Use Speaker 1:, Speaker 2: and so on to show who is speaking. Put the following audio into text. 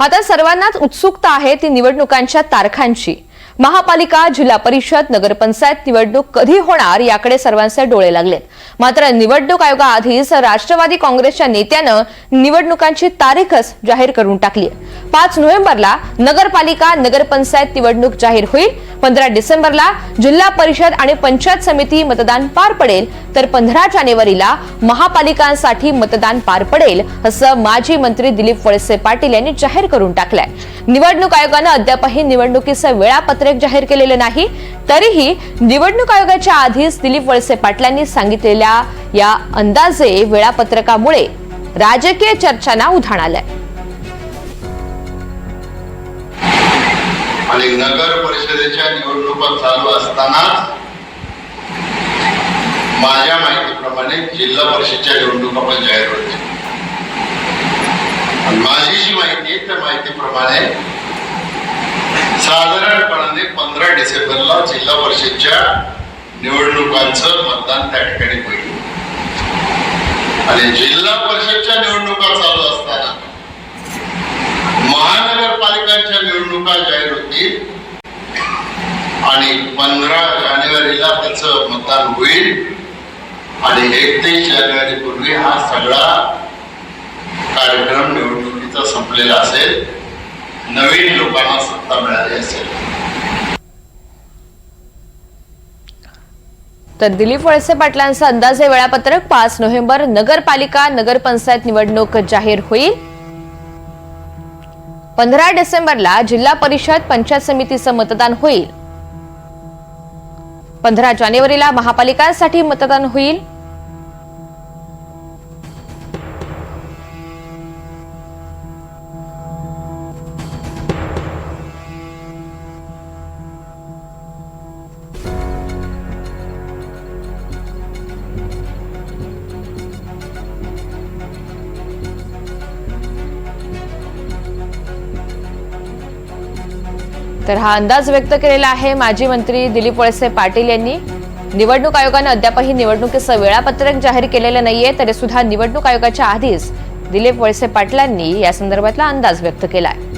Speaker 1: आता सर्वांनाच उत्सुकता आहे ती निवडणुकांच्या तारखांची. महापालिका जिल्हा परिषद नगरपंचायत निवडणूक कधी होणार याकडे सर्वांचे डोळे लागलेत. मात्र निवडणूक आयोगाआधीच राष्ट्रवादी काँग्रेसच्या नेत्यानं निवडणुकांची तारीखच जाहीर करून टाकली पाच नोव्हेंबरला नगरपालिका नगरपंचायत निवडणूक जाहीर होईल. पंधरा डिसेंबरला जिल्हा परिषद आणि पंचायत समिती मतदान पार पडेल. तर पंधरा जानेवारीला महापालिकांसाठी मतदान पार पडेल असं माजी मंत्री दिलीप वळसे पाटील यांनी जाहीर करून टाकलंय. निवडणूक आयोगानं अद्यापही निवडणुकीचं वेळापत्रक जाहीर केलेलं नाही. तरीही निवडणूक आयोगाच्या आधीच दिलीप वळसे पाटलांनी सांगितलेल्या या अंदाजे वेळापत्रकामुळे राजकीय चर्चांना उधाण आलंय.
Speaker 2: आणि नगर परिषदेच्या निवडणुका चालू असताना माझ्या माहितीप्रमाणे जिल्हा परिषदच्या निवडणुका पण जाहीर होते माझी जी माहिती माहितीप्रमाणे साधारणपणाने पंधरा डिसेंबरला जिल्हा परिषदच्या निवडणुकांचं मतदान त्या ठिकाणी होईल. आणि जिल्हा परिषदच्या निवडणुका चालू असताना महानगरपालिकांच्या निवडणुका जाहीर होतील आणि पंधरा जानेवारीला त्याचं मतदान होईल. आणि एकतीस जानेवारी पूर्वी हा सगळा कार्यक्रम निवडणुकीचा संपलेलं असेल नवीन लोकांना सत्ता मिळाली असेल.
Speaker 1: तर दिलीप वळसे पाटलांचं अंदाजे वेळापत्रक पाच नोव्हेंबर नगरपालिका नगरपंचायत निवडणूक जाहीर होईल. पंधरा डिसेंबरला जिल्हा परिषद पंचायत समितीचं मतदान होईल. पंधरा जानेवारीला महापालिकांसाठी मतदान होईल. तर हा अंदाज व्यक्त केलेला आहे माजी मंत्री दिलीप वळसे पाटील यांनी. निवडणूक आयोगानं अद्यापही निवडणुकीचं वेळापत्रक जाहीर केलेलं नाहीये तरी सुद्धा निवडणूक आयोगाच्या आधीच दिलीप वळसे पाटलांनी या संदर्भातला अंदाज व्यक्त केला आहे